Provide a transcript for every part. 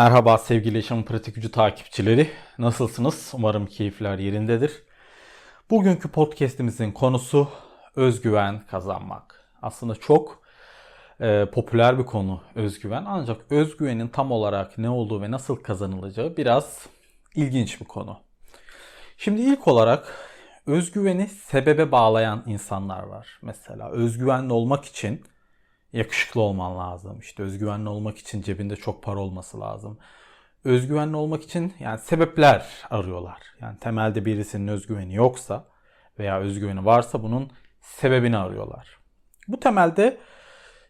Merhaba sevgili Yaşam Pratik Gücü takipçileri. Nasılsınız? Umarım keyifler yerindedir. Bugünkü podcast'imizin konusu özgüven kazanmak. Aslında çok e, popüler bir konu özgüven. Ancak özgüvenin tam olarak ne olduğu ve nasıl kazanılacağı biraz ilginç bir konu. Şimdi ilk olarak özgüveni sebebe bağlayan insanlar var. Mesela özgüvenli olmak için yakışıklı olman lazım. İşte özgüvenli olmak için cebinde çok para olması lazım. Özgüvenli olmak için yani sebepler arıyorlar. Yani temelde birisinin özgüveni yoksa veya özgüveni varsa bunun sebebini arıyorlar. Bu temelde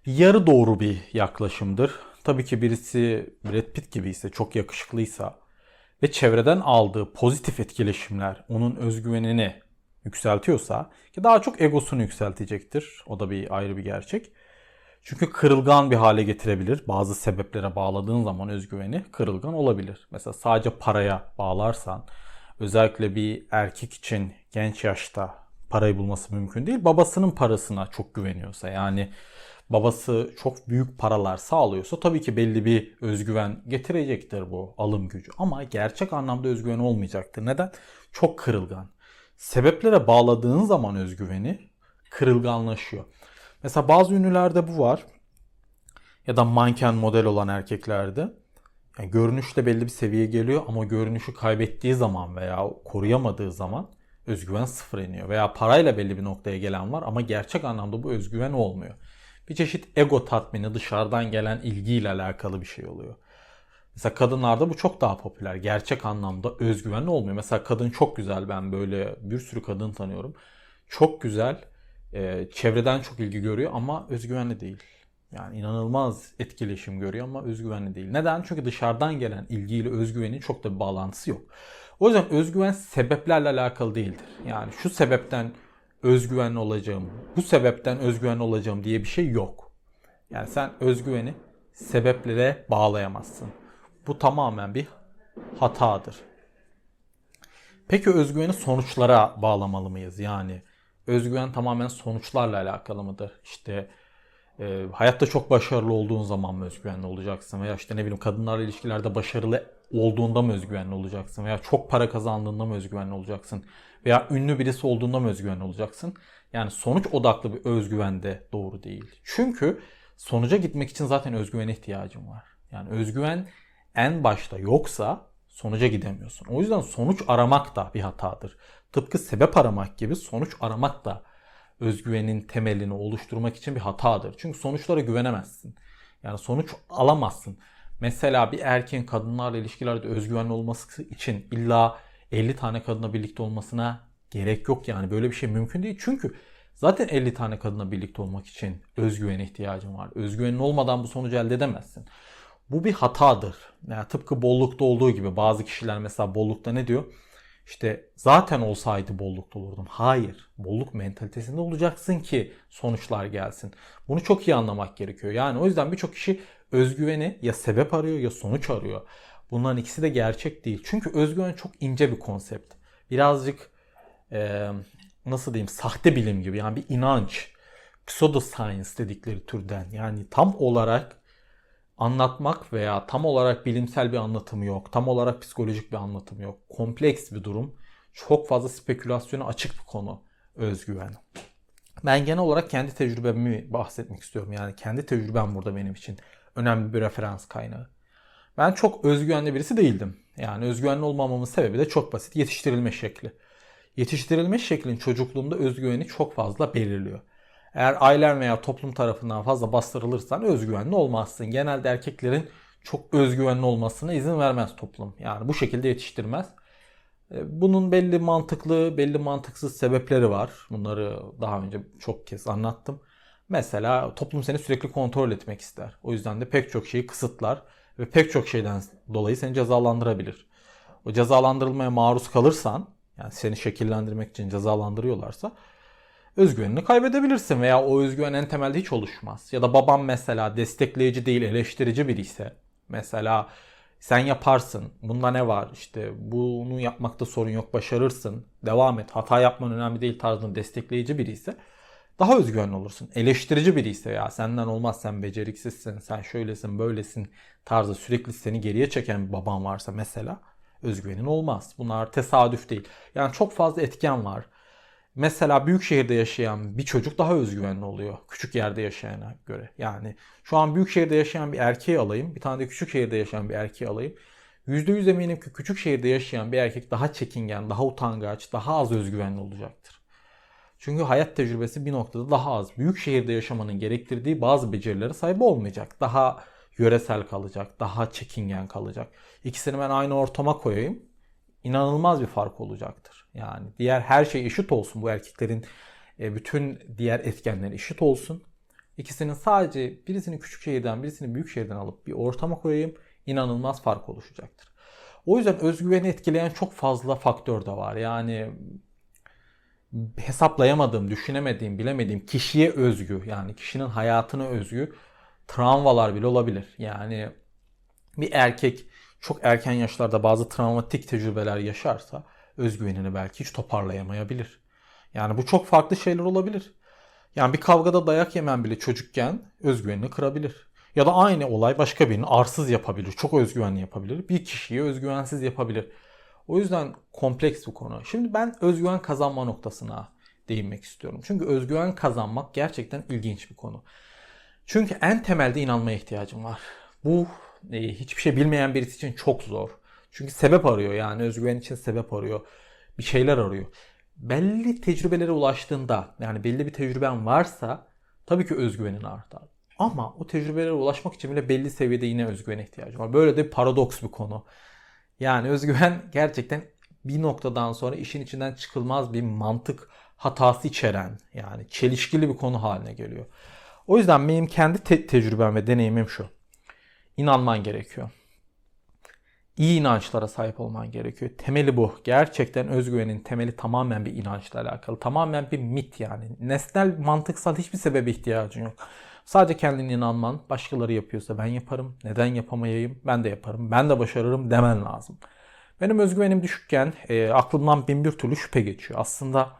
yarı doğru bir yaklaşımdır. Tabii ki birisi Brad Pitt gibi ise çok yakışıklıysa ve çevreden aldığı pozitif etkileşimler onun özgüvenini yükseltiyorsa ki daha çok egosunu yükseltecektir. O da bir ayrı bir gerçek. Çünkü kırılgan bir hale getirebilir. Bazı sebeplere bağladığın zaman özgüveni kırılgan olabilir. Mesela sadece paraya bağlarsan özellikle bir erkek için genç yaşta parayı bulması mümkün değil. Babasının parasına çok güveniyorsa yani babası çok büyük paralar sağlıyorsa tabii ki belli bir özgüven getirecektir bu alım gücü. Ama gerçek anlamda özgüven olmayacaktır. Neden? Çok kırılgan. Sebeplere bağladığın zaman özgüveni kırılganlaşıyor. Mesela bazı ünlülerde bu var. Ya da manken model olan erkeklerde. Yani görünüşle belli bir seviyeye geliyor ama görünüşü kaybettiği zaman veya koruyamadığı zaman özgüven sıfır iniyor. Veya parayla belli bir noktaya gelen var ama gerçek anlamda bu özgüven olmuyor. Bir çeşit ego tatmini dışarıdan gelen ilgiyle alakalı bir şey oluyor. Mesela kadınlarda bu çok daha popüler. Gerçek anlamda özgüvenli olmuyor. Mesela kadın çok güzel ben böyle bir sürü kadın tanıyorum. Çok güzel e, çevreden çok ilgi görüyor ama özgüvenli değil. Yani inanılmaz etkileşim görüyor ama özgüvenli değil. Neden? Çünkü dışarıdan gelen ilgiyle özgüvenin çok da bir bağlantısı yok. O yüzden özgüven sebeplerle alakalı değildir. Yani şu sebepten özgüvenli olacağım, bu sebepten özgüvenli olacağım diye bir şey yok. Yani sen özgüveni sebeplere bağlayamazsın. Bu tamamen bir hatadır. Peki özgüveni sonuçlara bağlamalı mıyız? Yani özgüven tamamen sonuçlarla alakalı mıdır? İşte e, hayatta çok başarılı olduğun zaman mı özgüvenli olacaksın? Veya işte ne bileyim kadınlarla ilişkilerde başarılı olduğunda mı özgüvenli olacaksın? Veya çok para kazandığında mı özgüvenli olacaksın? Veya ünlü birisi olduğunda mı özgüvenli olacaksın? Yani sonuç odaklı bir özgüven de doğru değil. Çünkü sonuca gitmek için zaten özgüvene ihtiyacın var. Yani özgüven en başta yoksa sonuca gidemiyorsun. O yüzden sonuç aramak da bir hatadır. Tıpkı sebep aramak gibi sonuç aramak da özgüvenin temelini oluşturmak için bir hatadır. Çünkü sonuçlara güvenemezsin. Yani sonuç alamazsın. Mesela bir erkeğin kadınlarla ilişkilerde özgüvenli olması için illa 50 tane kadınla birlikte olmasına gerek yok yani böyle bir şey mümkün değil. Çünkü zaten 50 tane kadınla birlikte olmak için özgüvene ihtiyacın var. Özgüvenin olmadan bu sonucu elde edemezsin. Bu bir hatadır. Yani tıpkı bollukta olduğu gibi bazı kişiler mesela bollukta ne diyor? İşte zaten olsaydı bollukta olurdum. Hayır. Bolluk mentalitesinde olacaksın ki sonuçlar gelsin. Bunu çok iyi anlamak gerekiyor. Yani o yüzden birçok kişi özgüveni ya sebep arıyor ya sonuç arıyor. Bunların ikisi de gerçek değil. Çünkü özgüven çok ince bir konsept. Birazcık e, nasıl diyeyim sahte bilim gibi yani bir inanç. Pseudoscience dedikleri türden. Yani tam olarak anlatmak veya tam olarak bilimsel bir anlatımı yok. Tam olarak psikolojik bir anlatımı yok. Kompleks bir durum. Çok fazla spekülasyona açık bir konu özgüven. Ben genel olarak kendi tecrübemi bahsetmek istiyorum. Yani kendi tecrübem burada benim için önemli bir referans kaynağı. Ben çok özgüvenli birisi değildim. Yani özgüvenli olmamamın sebebi de çok basit. Yetiştirilme şekli. Yetiştirilme şeklin çocukluğumda özgüveni çok fazla belirliyor. Eğer ailen veya toplum tarafından fazla bastırılırsan özgüvenli olmazsın. Genelde erkeklerin çok özgüvenli olmasına izin vermez toplum. Yani bu şekilde yetiştirmez. E, bunun belli mantıklı, belli mantıksız sebepleri var. Bunları daha önce çok kez anlattım. Mesela toplum seni sürekli kontrol etmek ister. O yüzden de pek çok şeyi kısıtlar ve pek çok şeyden dolayı seni cezalandırabilir. O cezalandırılmaya maruz kalırsan, yani seni şekillendirmek için cezalandırıyorlarsa özgüvenini kaybedebilirsin veya o özgüven en temelde hiç oluşmaz. Ya da babam mesela destekleyici değil eleştirici biri ise mesela sen yaparsın bunda ne var işte bunu yapmakta sorun yok başarırsın devam et hata yapman önemli değil tarzında destekleyici biri ise daha özgüvenli olursun. Eleştirici biri ise ya senden olmaz sen beceriksizsin, sen şöylesin böylesin tarzı sürekli seni geriye çeken bir baban varsa mesela özgüvenin olmaz. Bunlar tesadüf değil. Yani çok fazla etken var. Mesela büyük şehirde yaşayan bir çocuk daha özgüvenli oluyor küçük yerde yaşayana göre. Yani şu an büyük şehirde yaşayan bir erkeği alayım, bir tane de küçük şehirde yaşayan bir erkeği alayım. %100 eminim ki küçük şehirde yaşayan bir erkek daha çekingen, daha utangaç, daha az özgüvenli olacaktır. Çünkü hayat tecrübesi bir noktada daha az. Büyük şehirde yaşamanın gerektirdiği bazı becerilere sahip olmayacak. Daha yöresel kalacak, daha çekingen kalacak. İkisini ben aynı ortama koyayım. İnanılmaz bir fark olacaktır. Yani diğer her şey eşit olsun. Bu erkeklerin e, bütün diğer etkenleri eşit olsun. İkisinin sadece birisini küçük şehirden birisini büyük şehirden alıp bir ortama koyayım. inanılmaz fark oluşacaktır. O yüzden özgüveni etkileyen çok fazla faktör de var. Yani hesaplayamadığım, düşünemediğim, bilemediğim kişiye özgü yani kişinin hayatına özgü travmalar bile olabilir. Yani bir erkek çok erken yaşlarda bazı travmatik tecrübeler yaşarsa özgüvenini belki hiç toparlayamayabilir. Yani bu çok farklı şeyler olabilir. Yani bir kavgada dayak yemen bile çocukken özgüvenini kırabilir. Ya da aynı olay başka birini arsız yapabilir, çok özgüvenli yapabilir. Bir kişiyi özgüvensiz yapabilir. O yüzden kompleks bir konu. Şimdi ben özgüven kazanma noktasına değinmek istiyorum. Çünkü özgüven kazanmak gerçekten ilginç bir konu. Çünkü en temelde inanmaya ihtiyacım var. Bu e, hiçbir şey bilmeyen birisi için çok zor. Çünkü sebep arıyor yani özgüven için sebep arıyor. Bir şeyler arıyor. Belli tecrübelere ulaştığında yani belli bir tecrüben varsa tabii ki özgüvenin artar. Ama o tecrübelere ulaşmak için bile belli seviyede yine özgüvene ihtiyacım var. Böyle de paradoks bir konu. Yani özgüven gerçekten bir noktadan sonra işin içinden çıkılmaz bir mantık hatası içeren yani çelişkili bir konu haline geliyor. O yüzden benim kendi te- tecrübem ve deneyimim şu. İnanman gerekiyor. İyi inançlara sahip olman gerekiyor. Temeli bu. Gerçekten özgüvenin temeli tamamen bir inançla alakalı. Tamamen bir mit yani. Nesnel, mantıksal hiçbir sebebe ihtiyacın yok. Sadece kendine inanman, başkaları yapıyorsa ben yaparım, neden yapamayayım, ben de yaparım, ben de başarırım demen lazım. Benim özgüvenim düşükken e, aklımdan bin bir türlü şüphe geçiyor. Aslında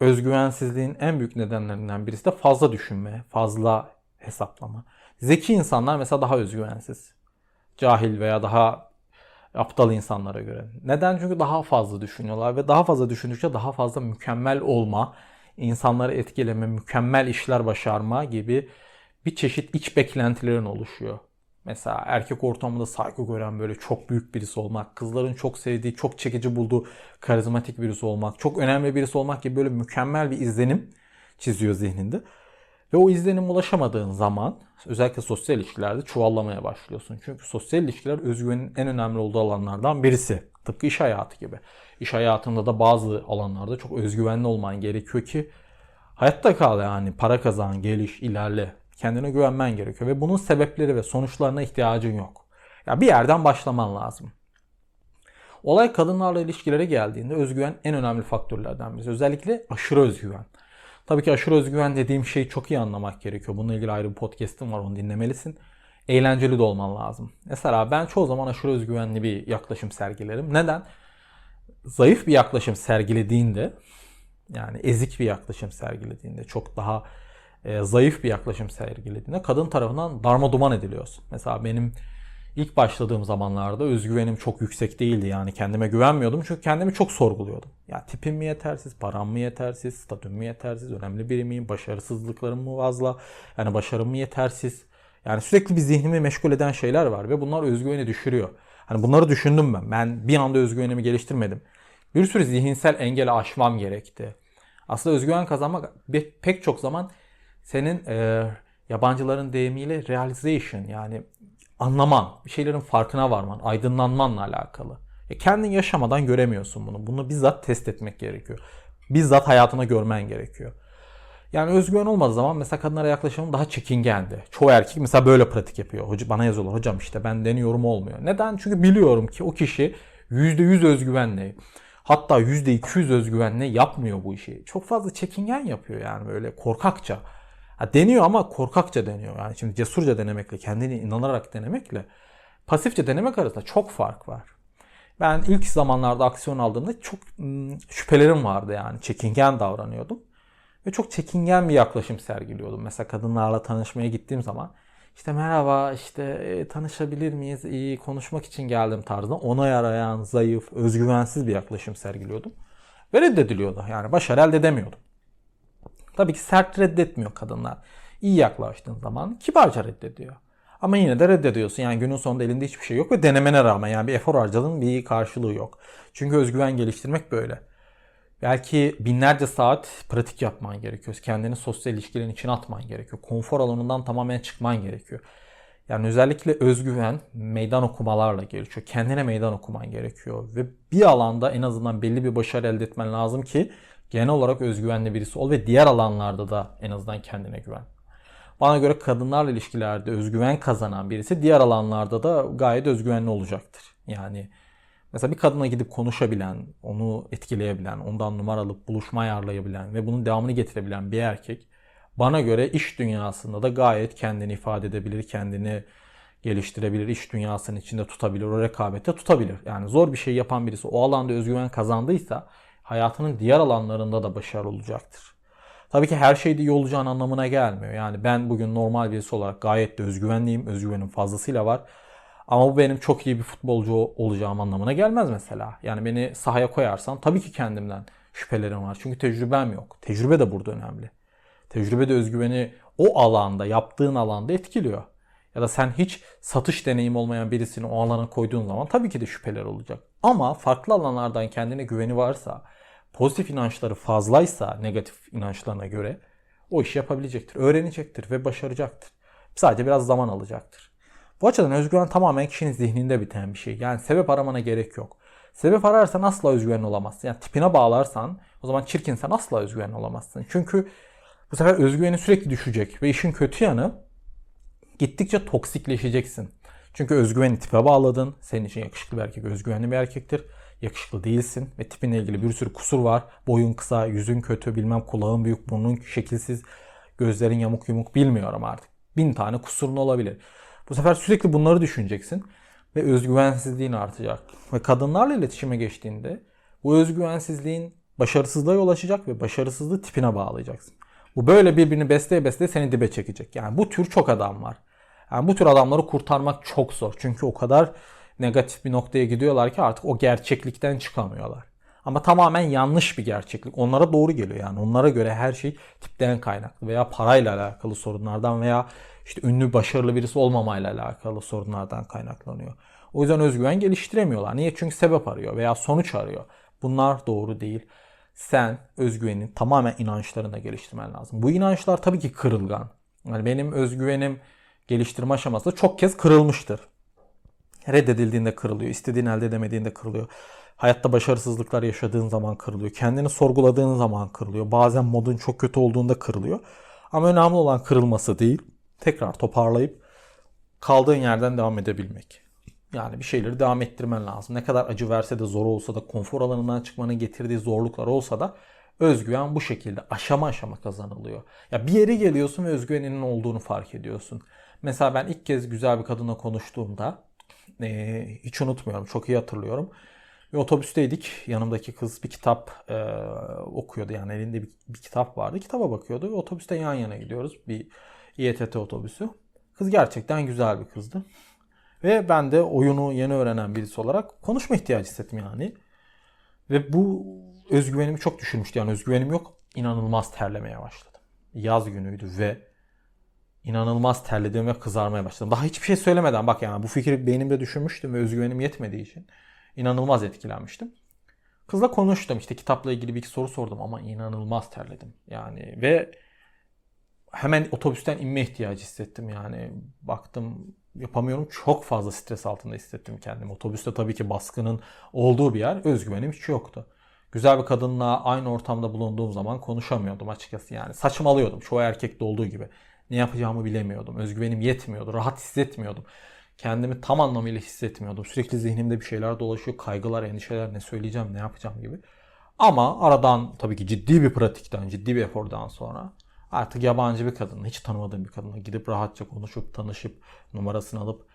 özgüvensizliğin en büyük nedenlerinden birisi de fazla düşünme, fazla hesaplama. Zeki insanlar mesela daha özgüvensiz. Cahil veya daha aptal insanlara göre. Neden? Çünkü daha fazla düşünüyorlar ve daha fazla düşündükçe daha fazla mükemmel olma, insanları etkileme, mükemmel işler başarma gibi bir çeşit iç beklentilerin oluşuyor. Mesela erkek ortamında saygı gören böyle çok büyük birisi olmak, kızların çok sevdiği, çok çekici bulduğu karizmatik birisi olmak, çok önemli birisi olmak gibi böyle mükemmel bir izlenim çiziyor zihninde. Ve o izlenim ulaşamadığın zaman özellikle sosyal ilişkilerde çuvallamaya başlıyorsun. Çünkü sosyal ilişkiler özgüvenin en önemli olduğu alanlardan birisi. Tıpkı iş hayatı gibi. İş hayatında da bazı alanlarda çok özgüvenli olman gerekiyor ki hayatta kal yani para kazan, geliş, ilerle. Kendine güvenmen gerekiyor ve bunun sebepleri ve sonuçlarına ihtiyacın yok. Ya bir yerden başlaman lazım. Olay kadınlarla ilişkilere geldiğinde özgüven en önemli faktörlerden birisi. Özellikle aşırı özgüven. Tabii ki aşırı özgüven dediğim şeyi çok iyi anlamak gerekiyor. Bununla ilgili ayrı bir podcast'im var onu dinlemelisin. Eğlenceli de olman lazım. Mesela ben çoğu zaman aşırı özgüvenli bir yaklaşım sergilerim. Neden? Zayıf bir yaklaşım sergilediğinde yani ezik bir yaklaşım sergilediğinde çok daha e, zayıf bir yaklaşım sergilediğinde kadın tarafından darma duman ediliyorsun. Mesela benim ilk başladığım zamanlarda özgüvenim çok yüksek değildi. Yani kendime güvenmiyordum çünkü kendimi çok sorguluyordum. Ya tipim mi yetersiz, param mı yetersiz, statüm mü yetersiz, önemli biri miyim, başarısızlıklarım mı fazla, yani başarım mı yetersiz. Yani sürekli bir zihnimi meşgul eden şeyler var ve bunlar özgüveni düşürüyor. Hani bunları düşündüm ben. Ben bir anda özgüvenimi geliştirmedim. Bir sürü zihinsel engeli aşmam gerekti. Aslında özgüven kazanmak pek çok zaman senin e, yabancıların deyimiyle realization yani anlaman, bir şeylerin farkına varman, aydınlanmanla alakalı. E kendin yaşamadan göremiyorsun bunu. Bunu bizzat test etmek gerekiyor. Bizzat hayatına görmen gerekiyor. Yani özgüven olmadığı zaman mesela kadınlara yaklaşımım daha çekingendi. Çoğu erkek mesela böyle pratik yapıyor. Hoca, bana yazıyorlar hocam işte ben deniyorum olmuyor. Neden? Çünkü biliyorum ki o kişi %100 özgüvenle hatta %200 özgüvenle yapmıyor bu işi. Çok fazla çekingen yapıyor yani böyle korkakça. Ha, deniyor ama korkakça deniyor. Yani şimdi cesurca denemekle, kendini inanarak denemekle pasifçe denemek arasında çok fark var. Ben ilk zamanlarda aksiyon aldığımda çok ım, şüphelerim vardı yani. Çekingen davranıyordum. Ve çok çekingen bir yaklaşım sergiliyordum. Mesela kadınlarla tanışmaya gittiğim zaman işte merhaba işte e, tanışabilir miyiz iyi konuşmak için geldim tarzında onay arayan zayıf özgüvensiz bir yaklaşım sergiliyordum. Ve reddediliyordu yani başarı elde edemiyordum. Tabii ki sert reddetmiyor kadınlar. İyi yaklaştığın zaman kibarca reddediyor. Ama yine de reddediyorsun. Yani günün sonunda elinde hiçbir şey yok ve denemene rağmen yani bir efor harcadığın bir karşılığı yok. Çünkü özgüven geliştirmek böyle. Belki binlerce saat pratik yapman gerekiyor. Kendini sosyal ilişkilerin içine atman gerekiyor. Konfor alanından tamamen çıkman gerekiyor. Yani özellikle özgüven meydan okumalarla gelişiyor. Kendine meydan okuman gerekiyor. Ve bir alanda en azından belli bir başarı elde etmen lazım ki genel olarak özgüvenli birisi ol ve diğer alanlarda da en azından kendine güven. Bana göre kadınlarla ilişkilerde özgüven kazanan birisi diğer alanlarda da gayet özgüvenli olacaktır. Yani mesela bir kadına gidip konuşabilen, onu etkileyebilen, ondan numara alıp buluşma ayarlayabilen ve bunun devamını getirebilen bir erkek bana göre iş dünyasında da gayet kendini ifade edebilir, kendini geliştirebilir, iş dünyasının içinde tutabilir, o rekabette tutabilir. Yani zor bir şey yapan birisi o alanda özgüven kazandıysa hayatının diğer alanlarında da başarılı olacaktır. Tabii ki her şeyde iyi olacağın anlamına gelmiyor. Yani ben bugün normal birisi olarak gayet de özgüvenliyim. Özgüvenim fazlasıyla var. Ama bu benim çok iyi bir futbolcu olacağım anlamına gelmez mesela. Yani beni sahaya koyarsan tabii ki kendimden şüphelerim var. Çünkü tecrübem yok. Tecrübe de burada önemli. Tecrübe de özgüveni o alanda, yaptığın alanda etkiliyor. Ya da sen hiç satış deneyimi olmayan birisini o alana koyduğun zaman tabii ki de şüpheler olacak. Ama farklı alanlardan kendine güveni varsa, pozitif inançları fazlaysa negatif inançlarına göre o işi yapabilecektir, öğrenecektir ve başaracaktır. Sadece biraz zaman alacaktır. Bu açıdan özgüven tamamen kişinin zihninde biten bir şey. Yani sebep aramana gerek yok. Sebep ararsan asla özgüvenli olamazsın. Yani tipine bağlarsan o zaman çirkinsen asla özgüvenli olamazsın. Çünkü bu sefer özgüveni sürekli düşecek ve işin kötü yanı gittikçe toksikleşeceksin. Çünkü özgüveni tipe bağladın. Senin için yakışıklı bir erkek özgüvenli bir erkektir. Yakışıklı değilsin ve tipinle ilgili bir sürü kusur var. Boyun kısa, yüzün kötü, bilmem kulağın büyük, burnun şekilsiz, gözlerin yamuk yumuk bilmiyorum artık. Bin tane kusurun olabilir. Bu sefer sürekli bunları düşüneceksin ve özgüvensizliğin artacak. Ve kadınlarla iletişime geçtiğinde bu özgüvensizliğin başarısızlığa yol açacak ve başarısızlığı tipine bağlayacaksın. Bu böyle birbirini besleye besleye seni dibe çekecek. Yani bu tür çok adam var. Yani bu tür adamları kurtarmak çok zor. Çünkü o kadar negatif bir noktaya gidiyorlar ki artık o gerçeklikten çıkamıyorlar. Ama tamamen yanlış bir gerçeklik. Onlara doğru geliyor yani. Onlara göre her şey tipten kaynaklı veya parayla alakalı sorunlardan veya işte ünlü başarılı birisi olmamayla alakalı sorunlardan kaynaklanıyor. O yüzden özgüven geliştiremiyorlar. Niye? Çünkü sebep arıyor veya sonuç arıyor. Bunlar doğru değil. Sen özgüvenin tamamen inançlarında geliştirmen lazım. Bu inançlar tabii ki kırılgan. Yani benim özgüvenim geliştirme aşamasında çok kez kırılmıştır. Reddedildiğinde kırılıyor, istediğin elde edemediğinde kırılıyor. Hayatta başarısızlıklar yaşadığın zaman kırılıyor. Kendini sorguladığın zaman kırılıyor. Bazen modun çok kötü olduğunda kırılıyor. Ama önemli olan kırılması değil, tekrar toparlayıp kaldığın yerden devam edebilmek. Yani bir şeyleri devam ettirmen lazım. Ne kadar acı verse de zor olsa da konfor alanından çıkmanın getirdiği zorluklar olsa da özgüven bu şekilde aşama aşama kazanılıyor. Ya bir yere geliyorsun ve özgüveninin olduğunu fark ediyorsun. Mesela ben ilk kez güzel bir kadınla konuştuğumda e, hiç unutmuyorum. Çok iyi hatırlıyorum. Bir otobüsteydik. Yanımdaki kız bir kitap e, okuyordu. Yani elinde bir, bir kitap vardı. Kitaba bakıyordu ve otobüste yan yana gidiyoruz. Bir İETT otobüsü. Kız gerçekten güzel bir kızdı. Ve ben de oyunu yeni öğrenen birisi olarak konuşma ihtiyacı hissettim yani. Ve bu özgüvenimi çok düşürmüştü. Yani özgüvenim yok. İnanılmaz terlemeye başladım. Yaz günüydü ve inanılmaz terledim ve kızarmaya başladım. Daha hiçbir şey söylemeden bak yani bu fikri beynimde düşünmüştüm ve özgüvenim yetmediği için inanılmaz etkilenmiştim. Kızla konuştum işte kitapla ilgili bir iki soru sordum ama inanılmaz terledim. Yani ve hemen otobüsten inme ihtiyacı hissettim yani. Baktım yapamıyorum. Çok fazla stres altında hissettim kendimi. Otobüste tabii ki baskının olduğu bir yer. Özgüvenim hiç yoktu. Güzel bir kadınla aynı ortamda bulunduğum zaman konuşamıyordum açıkçası yani. Saçmalıyordum çoğu erkekte olduğu gibi. Ne yapacağımı bilemiyordum. Özgüvenim yetmiyordu. Rahat hissetmiyordum. Kendimi tam anlamıyla hissetmiyordum. Sürekli zihnimde bir şeyler dolaşıyor. Kaygılar, endişeler ne söyleyeceğim, ne yapacağım gibi. Ama aradan tabii ki ciddi bir pratikten, ciddi bir efordan sonra artık yabancı bir kadınla, hiç tanımadığım bir kadınla gidip rahatça konuşup, tanışıp, numarasını alıp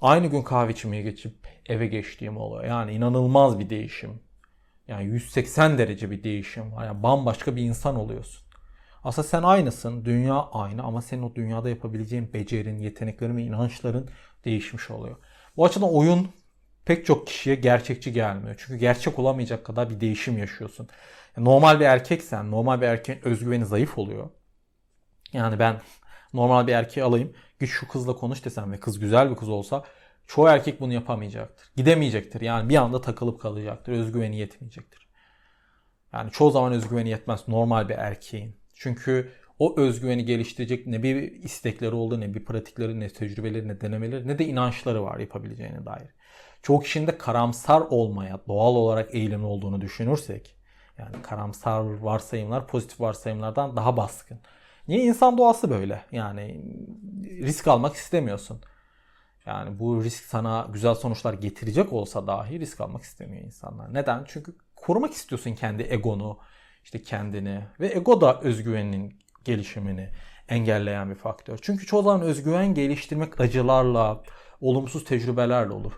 aynı gün kahve içmeye geçip eve geçtiğim oluyor. Yani inanılmaz bir değişim. Yani 180 derece bir değişim var. Yani bambaşka bir insan oluyorsun. Aslında sen aynısın. Dünya aynı ama senin o dünyada yapabileceğin becerin, yeteneklerin ve inançların değişmiş oluyor. Bu açıdan oyun pek çok kişiye gerçekçi gelmiyor. Çünkü gerçek olamayacak kadar bir değişim yaşıyorsun. Normal bir erkeksen, normal bir erkeğin özgüveni zayıf oluyor. Yani ben normal bir erkeği alayım, git şu kızla konuş desem ve kız güzel bir kız olsa çoğu erkek bunu yapamayacaktır. Gidemeyecektir. Yani bir anda takılıp kalacaktır. Özgüveni yetmeyecektir. Yani çoğu zaman özgüveni yetmez normal bir erkeğin. Çünkü o özgüveni geliştirecek ne bir istekleri oldu, ne bir pratikleri, ne tecrübeleri, ne denemeleri, ne de inançları var yapabileceğine dair. Çoğu kişinin de karamsar olmaya doğal olarak eğilimli olduğunu düşünürsek, yani karamsar varsayımlar pozitif varsayımlardan daha baskın. Niye? insan doğası böyle. Yani risk almak istemiyorsun. Yani bu risk sana güzel sonuçlar getirecek olsa dahi risk almak istemiyor insanlar. Neden? Çünkü korumak istiyorsun kendi egonu, işte kendini ve ego da özgüvenin gelişimini engelleyen bir faktör. Çünkü çoğu zaman özgüven geliştirmek acılarla, olumsuz tecrübelerle olur.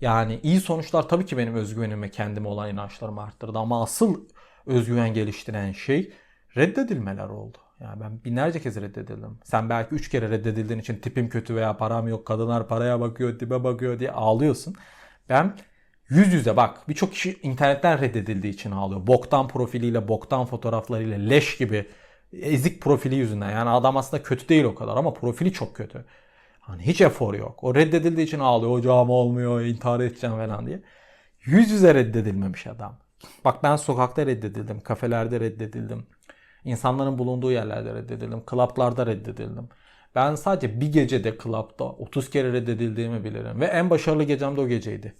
Yani iyi sonuçlar tabii ki benim özgüvenime, kendime olan inançlarımı arttırdı ama asıl özgüven geliştiren şey reddedilmeler oldu. Yani ben binlerce kez reddedildim. Sen belki üç kere reddedildiğin için tipim kötü veya param yok, kadınlar paraya bakıyor, tipe bakıyor diye ağlıyorsun. Ben yüz yüze bak birçok kişi internetten reddedildiği için ağlıyor. Boktan profiliyle, boktan fotoğraflarıyla, leş gibi ezik profili yüzünden. Yani adam aslında kötü değil o kadar ama profili çok kötü. Hani hiç efor yok. O reddedildiği için ağlıyor. Hocam olmuyor, intihar edeceğim falan diye. Yüz yüze reddedilmemiş adam. Bak ben sokakta reddedildim, kafelerde reddedildim. İnsanların bulunduğu yerlerde reddedildim. Klaplarda reddedildim. Ben sadece bir gecede klapta 30 kere reddedildiğimi bilirim. Ve en başarılı gecem de o geceydi.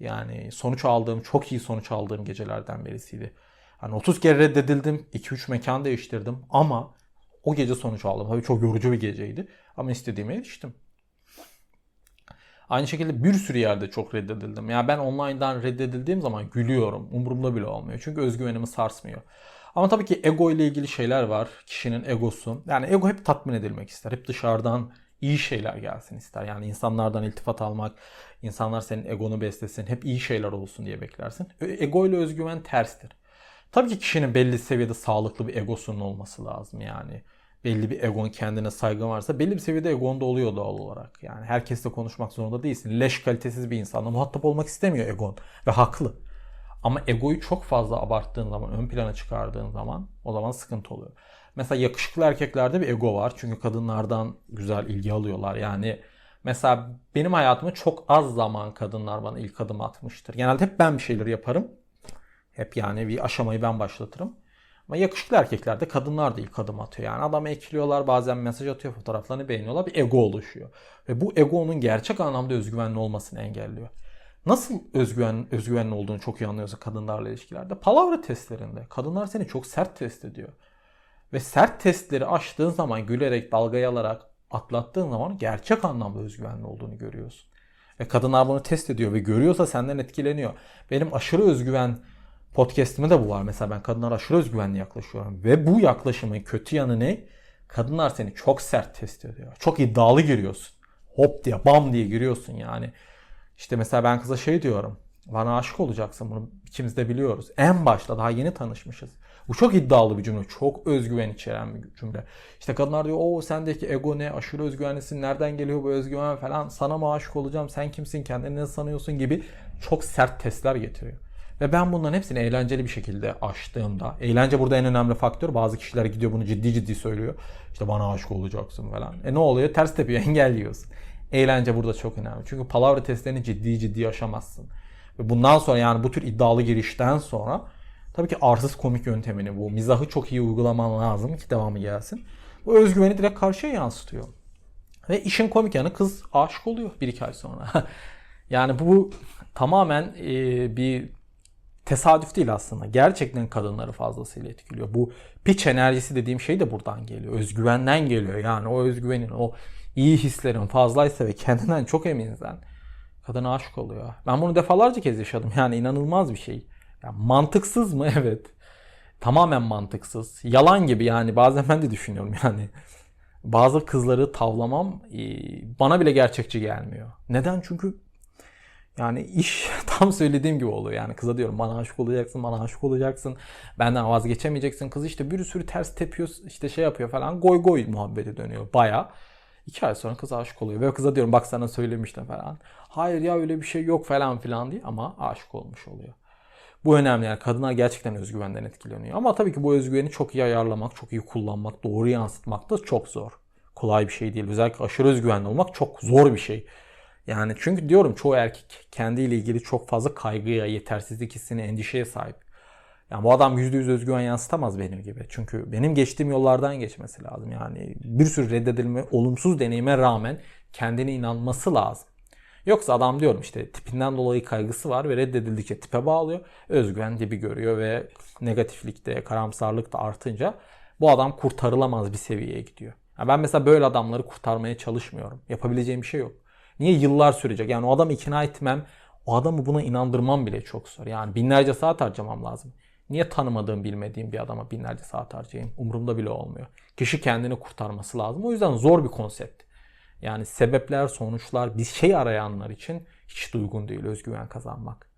Yani sonuç aldığım, çok iyi sonuç aldığım gecelerden birisiydi. Hani 30 kere reddedildim. 2-3 mekan değiştirdim. Ama o gece sonuç aldım. Tabii çok yorucu bir geceydi. Ama istediğime eriştim. Aynı şekilde bir sürü yerde çok reddedildim. Yani ben online'dan reddedildiğim zaman gülüyorum. Umurumda bile olmuyor. Çünkü özgüvenimi sarsmıyor. Ama tabii ki ego ile ilgili şeyler var. Kişinin egosu. Yani ego hep tatmin edilmek ister. Hep dışarıdan iyi şeyler gelsin ister. Yani insanlardan iltifat almak, insanlar senin egonu beslesin, hep iyi şeyler olsun diye beklersin. Ego ile özgüven terstir. Tabii ki kişinin belli seviyede sağlıklı bir egosunun olması lazım yani. Belli bir egon kendine saygın varsa belli bir seviyede egon da oluyor doğal olarak. Yani herkesle konuşmak zorunda değilsin. Leş kalitesiz bir insanla muhatap olmak istemiyor egon ve haklı. Ama egoyu çok fazla abarttığın zaman, ön plana çıkardığın zaman o zaman sıkıntı oluyor. Mesela yakışıklı erkeklerde bir ego var. Çünkü kadınlardan güzel ilgi alıyorlar. Yani mesela benim hayatımda çok az zaman kadınlar bana ilk adım atmıştır. Genelde hep ben bir şeyler yaparım. Hep yani bir aşamayı ben başlatırım. Ama yakışıklı erkeklerde kadınlar da ilk adım atıyor. Yani adamı ekliyorlar bazen mesaj atıyor fotoğraflarını beğeniyorlar bir ego oluşuyor. Ve bu ego onun gerçek anlamda özgüvenli olmasını engelliyor. Nasıl özgüven, özgüvenli olduğunu çok iyi anlıyorsun kadınlarla ilişkilerde. Palavra testlerinde. Kadınlar seni çok sert test ediyor. Ve sert testleri aştığın zaman gülerek, dalgaya alarak atlattığın zaman gerçek anlamda özgüvenli olduğunu görüyorsun. Ve kadınlar bunu test ediyor ve görüyorsa senden etkileniyor. Benim aşırı özgüven podcast'imde de bu var. Mesela ben kadınlara aşırı özgüvenli yaklaşıyorum. Ve bu yaklaşımın kötü yanı ne? Kadınlar seni çok sert test ediyor. Çok iddialı giriyorsun. Hop diye bam diye giriyorsun yani. İşte mesela ben kıza şey diyorum. Bana aşık olacaksın bunu ikimiz de biliyoruz. En başta daha yeni tanışmışız. Bu çok iddialı bir cümle. Çok özgüven içeren bir cümle. İşte kadınlar diyor o sendeki ego ne aşırı özgüvenlisin nereden geliyor bu özgüven falan sana mı aşık olacağım sen kimsin kendini ne sanıyorsun gibi çok sert testler getiriyor. Ve ben bunların hepsini eğlenceli bir şekilde aştığımda, eğlence burada en önemli faktör. Bazı kişiler gidiyor bunu ciddi ciddi söylüyor. İşte bana aşık olacaksın falan. E ne oluyor? Ters tepiyor, engelliyorsun. Eğlence burada çok önemli. Çünkü palavra testlerini ciddi ciddi yaşamazsın. Ve bundan sonra yani bu tür iddialı girişten sonra tabii ki arsız komik yöntemini bu mizahı çok iyi uygulaman lazım ki devamı gelsin. Bu özgüveni direkt karşıya yansıtıyor. Ve işin komik yanı kız aşık oluyor bir iki ay sonra. yani bu tamamen e, bir tesadüf değil aslında. Gerçekten kadınları fazlasıyla etkiliyor. Bu piç enerjisi dediğim şey de buradan geliyor. Özgüvenden geliyor. Yani o özgüvenin, o iyi hislerin fazlaysa ve kendinden çok eminsen kadına aşık oluyor. Ben bunu defalarca kez yaşadım. Yani inanılmaz bir şey. Yani mantıksız mı? Evet. Tamamen mantıksız. Yalan gibi yani bazen ben de düşünüyorum yani. Bazı kızları tavlamam e, bana bile gerçekçi gelmiyor. Neden? Çünkü Yani iş tam söylediğim gibi oluyor. Yani kıza diyorum bana aşık olacaksın, bana aşık olacaksın. Benden vazgeçemeyeceksin. Kız işte bir sürü ters tepiyor, işte şey yapıyor falan. Goy goy muhabbeti dönüyor baya. İki ay sonra kız aşık oluyor. Ve kıza diyorum bak sana söylemiştim falan. Hayır ya öyle bir şey yok falan filan diye ama aşık olmuş oluyor. Bu önemli yani kadınlar gerçekten özgüvenden etkileniyor. Ama tabii ki bu özgüveni çok iyi ayarlamak, çok iyi kullanmak, doğru yansıtmak da çok zor. Kolay bir şey değil. Özellikle aşırı özgüvenli olmak çok zor bir şey. Yani çünkü diyorum çoğu erkek kendiyle ilgili çok fazla kaygıya, yetersizlik hissine, endişeye sahip. Yani bu adam %100 özgüven yansıtamaz benim gibi. Çünkü benim geçtiğim yollardan geçmesi lazım. Yani bir sürü reddedilme, olumsuz deneyime rağmen kendine inanması lazım. Yoksa adam diyorum işte tipinden dolayı kaygısı var ve reddedildikçe tipe bağlıyor. Özgüven dibi görüyor ve negatiflikte, karamsarlık da artınca bu adam kurtarılamaz bir seviyeye gidiyor. Yani ben mesela böyle adamları kurtarmaya çalışmıyorum. Yapabileceğim bir şey yok. Niye yıllar sürecek? Yani o adamı ikna etmem, o adamı buna inandırmam bile çok zor. Yani binlerce saat harcamam lazım. Niye tanımadığım, bilmediğim bir adama binlerce saat harcayayım? Umurumda bile olmuyor. Kişi kendini kurtarması lazım. O yüzden zor bir konsept. Yani sebepler, sonuçlar, bir şey arayanlar için hiç uygun değil özgüven kazanmak.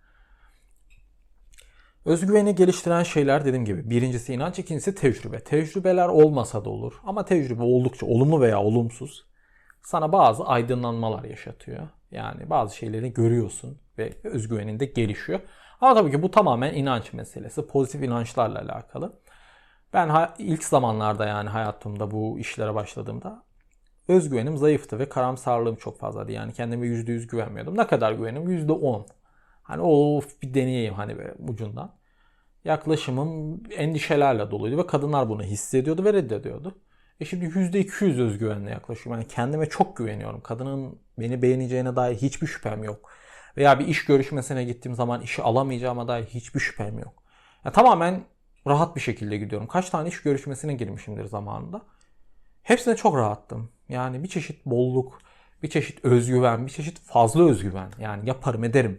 Özgüveni geliştiren şeyler dediğim gibi birincisi inanç, ikincisi tecrübe. Tecrübeler olmasa da olur ama tecrübe oldukça olumlu veya olumsuz sana bazı aydınlanmalar yaşatıyor. Yani bazı şeyleri görüyorsun ve özgüvenin de gelişiyor. Ama tabii ki bu tamamen inanç meselesi. Pozitif inançlarla alakalı. Ben ilk zamanlarda yani hayatımda bu işlere başladığımda özgüvenim zayıftı ve karamsarlığım çok fazlaydı. Yani kendime %100 güvenmiyordum. Ne kadar güvenim? %10. Hani o bir deneyeyim hani böyle ucundan. Yaklaşımım endişelerle doluydu ve kadınlar bunu hissediyordu ve reddediyordu. E şimdi %200 özgüvenle yaklaşıyorum. Yani kendime çok güveniyorum. Kadının beni beğeneceğine dair hiçbir şüphem yok. Veya bir iş görüşmesine gittiğim zaman işi alamayacağıma dair hiçbir şüphem yok. Ya tamamen rahat bir şekilde gidiyorum. Kaç tane iş görüşmesine girmişimdir zamanında. Hepsine çok rahattım. Yani bir çeşit bolluk, bir çeşit özgüven, bir çeşit fazla özgüven. Yani yaparım ederim.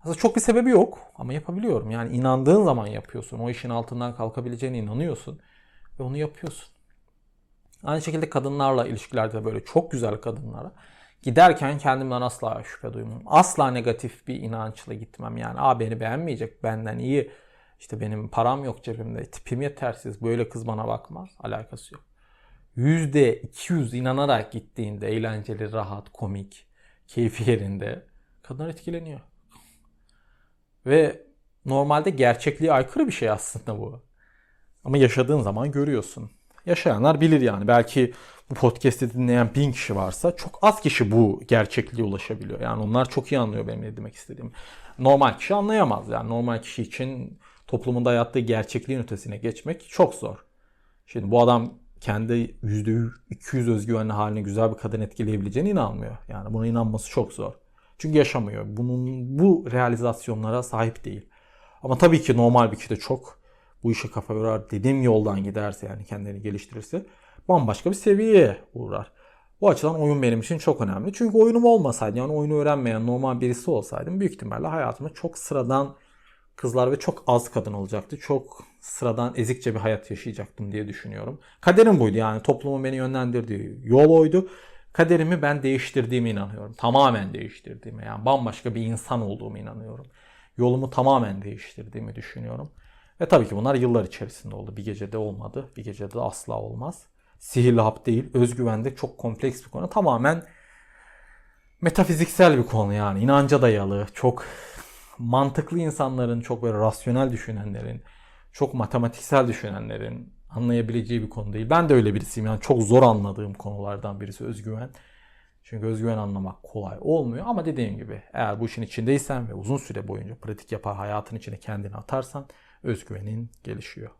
Aslında çok bir sebebi yok ama yapabiliyorum. Yani inandığın zaman yapıyorsun. O işin altından kalkabileceğine inanıyorsun ve onu yapıyorsun. Aynı şekilde kadınlarla ilişkilerde böyle çok güzel kadınlara giderken kendimden asla şüphe duymam. Asla negatif bir inançla gitmem. Yani a beni beğenmeyecek, benden iyi. İşte benim param yok cebimde, tipim yetersiz, böyle kız bana bakmaz. Alakası yok. %200 inanarak gittiğinde eğlenceli, rahat, komik, keyfi yerinde kadınlar etkileniyor. Ve normalde gerçekliğe aykırı bir şey aslında bu. Ama yaşadığın zaman görüyorsun. Yaşayanlar bilir yani. Belki bu podcast'i dinleyen bin kişi varsa çok az kişi bu gerçekliğe ulaşabiliyor. Yani onlar çok iyi anlıyor benim ne demek istediğim. Normal kişi anlayamaz yani. Normal kişi için toplumun dayattığı gerçekliğin ötesine geçmek çok zor. Şimdi bu adam kendi %200 özgüvenli haline güzel bir kadın etkileyebileceğine inanmıyor. Yani buna inanması çok zor. Çünkü yaşamıyor. Bunun bu realizasyonlara sahip değil. Ama tabii ki normal bir kişi de çok bu işe kafa yorar dediğim yoldan giderse yani kendini geliştirirse bambaşka bir seviyeye uğrar. Bu açıdan oyun benim için çok önemli. Çünkü oyunum olmasaydı yani oyunu öğrenmeyen normal birisi olsaydım büyük ihtimalle hayatımda çok sıradan kızlar ve çok az kadın olacaktı. Çok sıradan ezikçe bir hayat yaşayacaktım diye düşünüyorum. Kaderim buydu yani toplumun beni yönlendirdiği yol oydu. Kaderimi ben değiştirdiğime inanıyorum. Tamamen değiştirdiğime yani bambaşka bir insan olduğumu inanıyorum. Yolumu tamamen değiştirdiğimi düşünüyorum. Ve tabii ki bunlar yıllar içerisinde oldu. Bir gecede olmadı. Bir gecede asla olmaz. Sihirli hap değil. Özgüven de çok kompleks bir konu. Tamamen metafiziksel bir konu yani. İnanca dayalı. Çok mantıklı insanların, çok böyle rasyonel düşünenlerin, çok matematiksel düşünenlerin anlayabileceği bir konu değil. Ben de öyle birisiyim. Yani çok zor anladığım konulardan birisi özgüven. Çünkü özgüven anlamak kolay olmuyor ama dediğim gibi eğer bu işin içindeysen ve uzun süre boyunca pratik yapar hayatın içine kendini atarsan özgüvenin gelişiyor.